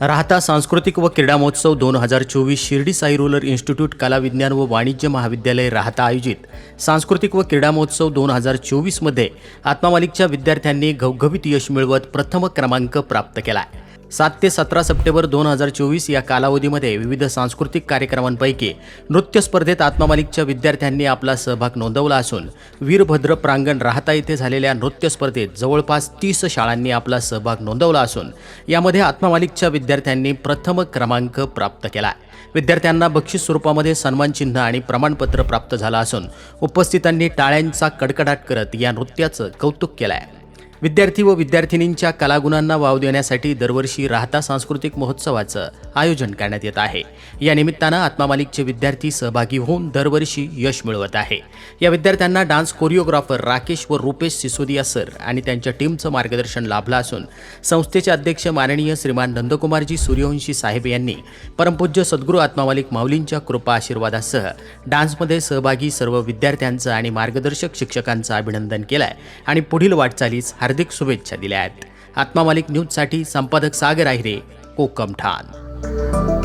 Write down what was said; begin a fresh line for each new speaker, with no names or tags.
राहता सांस्कृतिक व क्रीडा महोत्सव दोन हजार चोवीस शिर्डी साई रोलर इन्स्टिट्यूट कला विज्ञान व वाणिज्य महाविद्यालय राहता आयोजित. सांस्कृतिक व क्रीडा महोत्सव दोन हजार चोवीसमध्ये आत्मामालिकच्या विद्यार्थ्यांनी घवघवीत यश मिळवत प्रथम क्रमांक प्राप्त केला आहे सात ते सतरा सप्टेंबर दोन हजार चोवीस या कालावधीमध्ये विविध सांस्कृतिक कार्यक्रमांपैकी नृत्य स्पर्धेत आत्मामालिकच्या विद्यार्थ्यांनी आपला सहभाग नोंदवला असून वीरभद्र प्रांगण राहता येथे झालेल्या नृत्य स्पर्धेत जवळपास तीस शाळांनी आपला सहभाग नोंदवला असून यामध्ये आत्मामालिकच्या विद्यार्थ्यांनी प्रथम क्रमांक प्राप्त केला. विद्यार्थ्यांना बक्षीस स्वरूपामध्ये सन्मानचिन्ह आणि प्रमाणपत्र प्राप्त झालं असून उपस्थितांनी टाळ्यांचा कडकडाट करत या नृत्याचं कौतुक केलं आहे विद्यार्थी व विद्यार्थिनींच्या कलागुणांना वाव देण्यासाठी दरवर्षी राहता सांस्कृतिक महोत्सवाचं आयोजन करण्यात येत आहे. या निमित्तानं आत्मा मालिकचे विद्यार्थी सहभागी होऊन दरवर्षी यश मिळवत आहे. या विद्यार्थ्यांना डान्स कोरिओग्राफर राकेश व रुपेश सिसोदिया सर आणि त्यांच्या टीमचं मार्गदर्शन लाभलं असून संस्थेचे अध्यक्ष माननीय श्रीमान नंदकुमारजी सूर्यवंशी साहेब यांनी परमपूज्य सद्गुरू आत्मामालिक माऊलींच्या कृपा आशीर्वादासह डान्समध्ये सहभागी सर्व विद्यार्थ्यांचं आणि मार्गदर्शक शिक्षकांचं अभिनंदन केलं आणि पुढील वाटचालीस हार्दिक शुभेच्छा दिल्या आहेत आत्मा मालिक न्यूजसाठी संपादक सागर आहिरे कोकम ठाण.